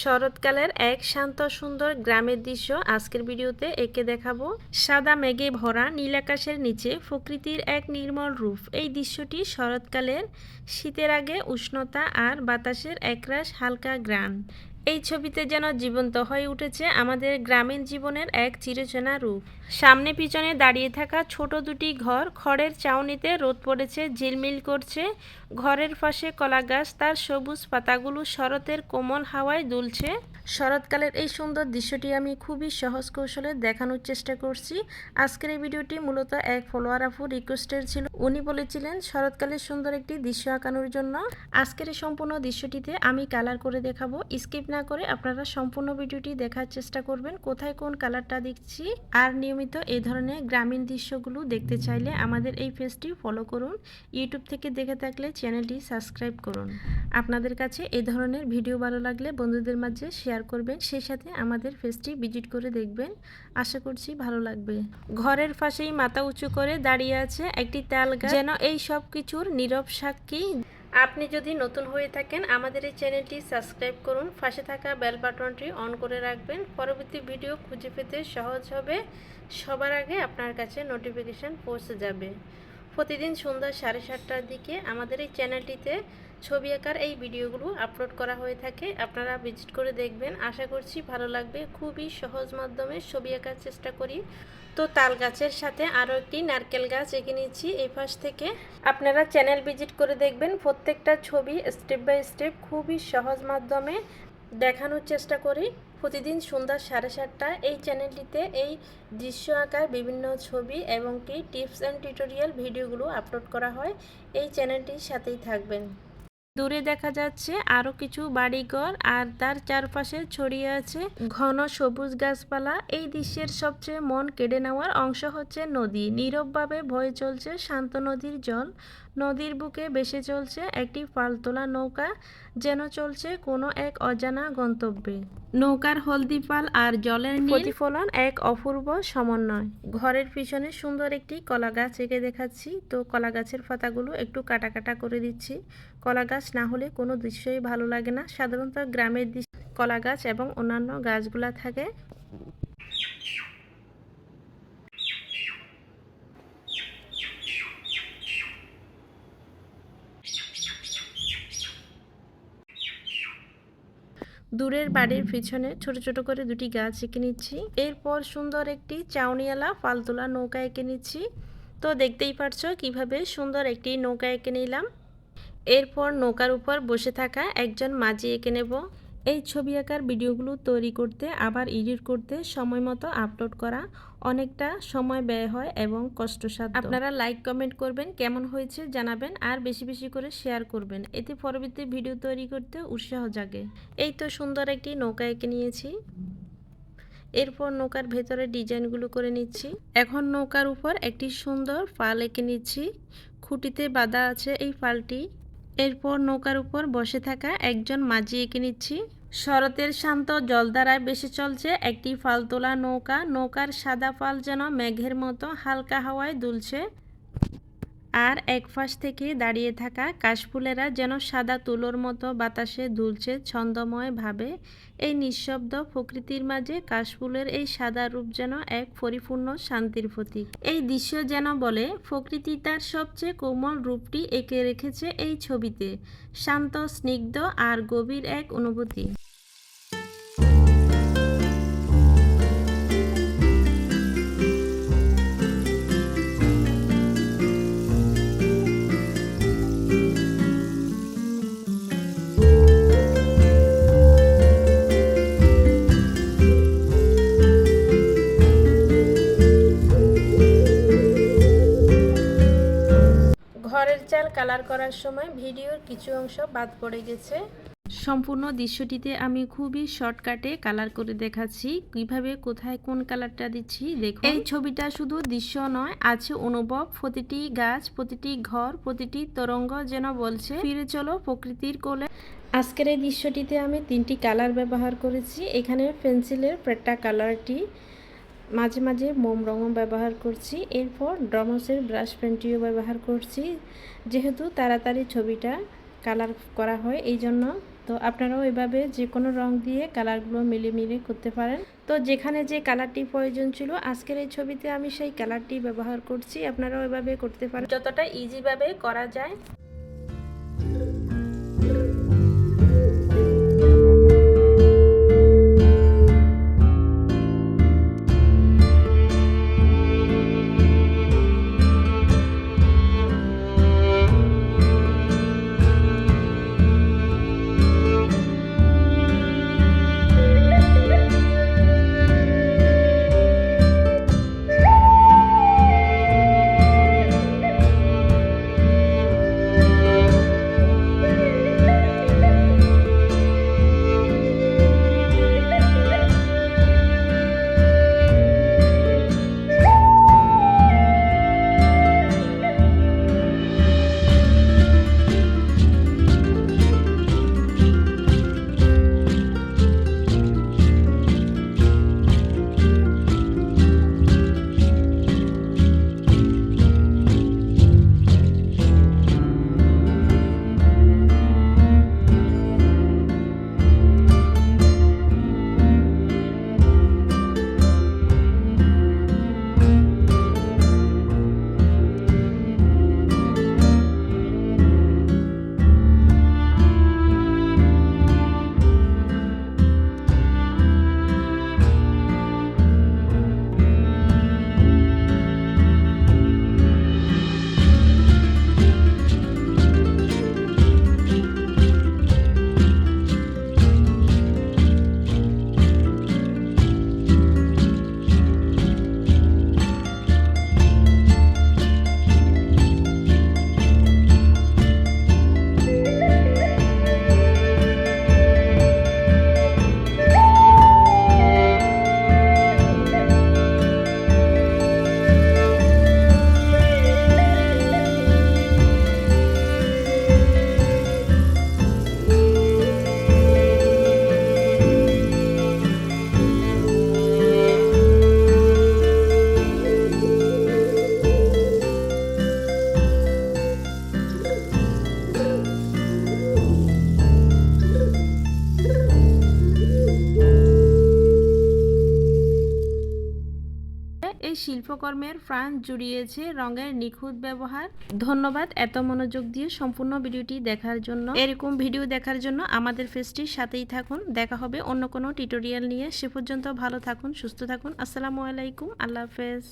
শরৎকালের এক শান্ত সুন্দর গ্রামের দৃশ্য আজকের ভিডিওতে একে দেখাবো। সাদা মেঘে ভরা নীলাকাশের নিচে প্রকৃতির এক নির্মল রূপ। এই দৃশ্যটি শরৎকালের শীতের আগে উষ্ণতা আর বাতাসের একরাশ হালকা গ্রান এই ছবিতে যেন জীবন্ত হয়ে উঠেছে আমাদের গ্রামীণ জীবনের এক চিরচেনা রূপ। সামনে পিছনে দাঁড়িয়ে থাকা ছোট দুটি ঘর, খড়ের চাউনিতে রোদ পড়েছে, ঝিলমিল করছে। ঘরের পাশে কলা গাছ, তার সবুজ পাতাগুলো শরতের কোমল হাওয়ায় দুলছে। শরৎকালের এই সুন্দর দৃশ্যটি আমি খুবই সহজ কৌশলে দেখানোর চেষ্টা করছি। আজকের এই ভিডিওটি মূলত এক ফলোয়ার আপু রিকোয়েস্টের ছিল। উনি বলেছিলেন, শরৎকালের সুন্দর একটি দৃশ্য আঁকানোর জন্য আজকের এই সম্পূর্ণ দৃশ্যটিতে আমি কালার করে দেখাবো। স্কিপ না করে আপনারা সম্পূর্ণ ভিডিওটি দেখার চেষ্টা করবেন। কোথায় কোন কালারটা দিচ্ছি আর নিয়মিত এই ধরনের গ্রামীণ দৃশ্যগুলো দেখতে চাইলে আমাদের এই পেজটি ফলো করুন। ইউটিউব থেকে দেখে থাকলে চ্যানেলটি সাবস্ক্রাইব করুন। আপনাদের কাছে এই ধরনের ভিডিও ভালো লাগলে বন্ধুদের মাঝে শেয়ার করবেন, সেই সাথে আমাদের পেজটি ভিজিট করে দেখবেন। আশা করছি ভালো লাগবে। ঘরের পাশেই মাথা উঁচু করে দাঁড়িয়ে আছে একটি তাল যেন এই সব কিছুর নীরব সাক্ষী আপনি যদি নতুন হয়ে থাকেন, আমাদের এই চ্যানেলটি সাবস্ক্রাইব করুন। পাশে থাকা বেল বাটনটি অন করে রাখবেন। পরবর্তী ভিডিও খুঁজে পেতে সহজ হবে। সবার আগে আপনার কাছে নোটিফিকেশান পৌঁছে যাবে। প্রতিদিন সন্ধ্যা সাড়ে সাতটার দিকে আমাদের এই চ্যানেলটিতে ছবি আঁকার এই ভিডিওগুলো আপলোড করা হয়ে থাকে, আপনারা ভিজিট করে দেখবেন। আশা করছি ভালো লাগবে। খুবই সহজ মাধ্যমে ছবি আঁকার চেষ্টা করি। তো তাল গাছের সাথে আরও একটি নারকেল গাছ এঁকে নিচ্ছি এই পাশ থেকে। আপনারা চ্যানেল ভিজিট করে দেখবেন। প্রত্যেকটা ছবি স্টেপ বাই স্টেপ খুবই সহজ মাধ্যমে দেখানোর চেষ্টা করি। প্রতিদিন সন্ধ্যা সাড়ে সাতটায় এই চ্যানেলটিতে এই দৃশ্য আঁকার বিভিন্ন ছবি এবং কি টিপস অ্যান্ড টিউটোরিয়াল ভিডিওগুলো আপলোড করা হয়। এই চ্যানেলটির সাথেই থাকবেন। দূরে দেখা যাচ্ছে আরও কিছু বাড়িঘর, আর তার চারপাশে ছড়িয়ে আছে ঘন সবুজ গাছপালা। এই দৃশ্যের সবচেয়ে মন কেড়ে নেওয়ার অংশ হচ্ছে নদী। নীরবভাবে বয়ে চলছে শান্ত নদীর জল। নদীর বুকে ভেসে চলছে একটি পালতোলা নৌকা, যেন চলছে কোনো এক অজানা গন্তব্যে। নৌকার হলদি পাল আর জলের প্রতিফলন এক অপূর্ব সমন্বয়। ঘরের পিছনে সুন্দর একটি কলা গাছ এঁকে দেখাচ্ছি। তো কলা গাছের পাতাগুলো একটু কাটা কাটা করে দিচ্ছি। কলা গাছ না হলে কোনো দৃশ্যই ভালো লাগে না। সাধারণত গ্রামের দৃশ্য কলা গাছ এবং অন্যান্য গাছগুলা থাকে। দূরের বাড়ির পিছনে ছোট ছোট করে দুটি গাছ এঁকে নিচ্ছি। এরপর সুন্দর একটি চাউনিয়ালা ফালতোলা নৌকা এঁকে নিচ্ছি। তো দেখতেই পারছ কীভাবে সুন্দর একটি নৌকা এঁকে নিলাম। এরপর নৌকার উপর বসে থাকা একজন মাঝি এঁকে নেব। এই ছবি আঁকার ভিডিওগুলো তৈরি করতে, আবার এডিট করতে সময় মতো আপলোড করা অনেকটা সময় ব্যয় হয় এবং কষ্টসাধ্য। আপনারা লাইক, কমেন্ট করবেন, কেমন হয়েছে জানাবেন আর বেশি বেশি করে শেয়ার করবেন। এতে পরবর্তী ভিডিও তৈরি করতে উৎসাহ জাগে। এই তো সুন্দর একটি নৌকা এঁকে নিয়েছি। এরপর নৌকার ভেতরে ডিজাইনগুলো করে নিচ্ছি। এখন নৌকার উপর একটি সুন্দর ফাল এঁকে নিচ্ছি। খুঁটিতে বাঁধা আছে এই ফালটি। এরপর নৌকার উপর বসে থাকা একজন মাঝি এঁকে নিচ্ছি। শরতের শান্ত জলধারায় বেশি চলছে একটি ফালতোলা নৌকা। নৌকার সাদা ফাল যেন মেঘের মতো হালকা হাওয়ায় দুলছে। আর এক পাশ থেকে দাঁড়িয়ে থাকা কাশফুলেরা যেন সাদা তুলোর মতো বাতাসে দুলছে ছন্দময় ভাবে এই নিঃশব্দ প্রকৃতির মাঝে কাশফুলের এই সাদা রূপ যেন এক পরিপূর্ণ শান্তির প্রতীক। এই দৃশ্য যেন বলে, প্রকৃতি তার সবচেয়ে কোমল রূপটি এঁকে রেখেছে এই ছবিতে। শান্ত, স্নিগ্ধ আর গভীর এক অনুভূতি। কালার করার সময় ভিডিওর কিছু অংশ বাদ পড়ে গেছে। সম্পূর্ণ দৃশ্যটিতে আমি খুবই শর্টকাটে কালার করে দেখাচ্ছি। কীভাবে, কোথায়, কোন কালারটা দিচ্ছি দেখো এই ছবিটা শুধু দৃশ্য নয়, আছে অনুভব। প্রতিটি গাছ, প্রতিটি ঘর, প্রতিটি তরঙ্গ যেন বলছে, ফিরে চলো প্রকৃতির কোলে। আজকের এই দৃশ্যটিতে আমি তিনটি কালার ব্যবহার করেছি। এখানে পেন্সিলের পেট্টা কালারটি মাঝে মাঝে মোম রঙও ব্যবহার করছি। এরপর ড্রমসের ব্রাশ পেন্টিও ব্যবহার করছি। যেহেতু তাড়াতাড়ি ছবিটা কালার করা হয়, এই জন্য তো আপনারাও এভাবে যে কোনো রং দিয়ে কালারগুলো মিলিয়ে মিলিয়ে করতে পারেন। তো যেখানে যে কালারটি প্রয়োজন ছিল, আজকের এই ছবিতে আমি সেই কালারটি ব্যবহার করছি। আপনারাও এভাবে করতে পারেন। যতটা ইজিভাবে করা যায়। শিল্পকর্মের প্রাণ জুড়িয়েছে রঙের নিখুঁত ব্যবহার। ধন্যবাদ এত মনোযোগ দিয়ে সম্পূর্ণ ভিডিওটি দেখার জন্য। এরকম ভিডিও দেখার জন্য আমাদের ফেসটির সাথেই থাকুন। দেখা হবে অন্য কোনো টিউটোরিয়াল নিয়ে। সে পর্যন্ত ভালো থাকুন, সুস্থ থাকুন। আসসালামু আলাইকুম। আল্লাহ হাফেজ।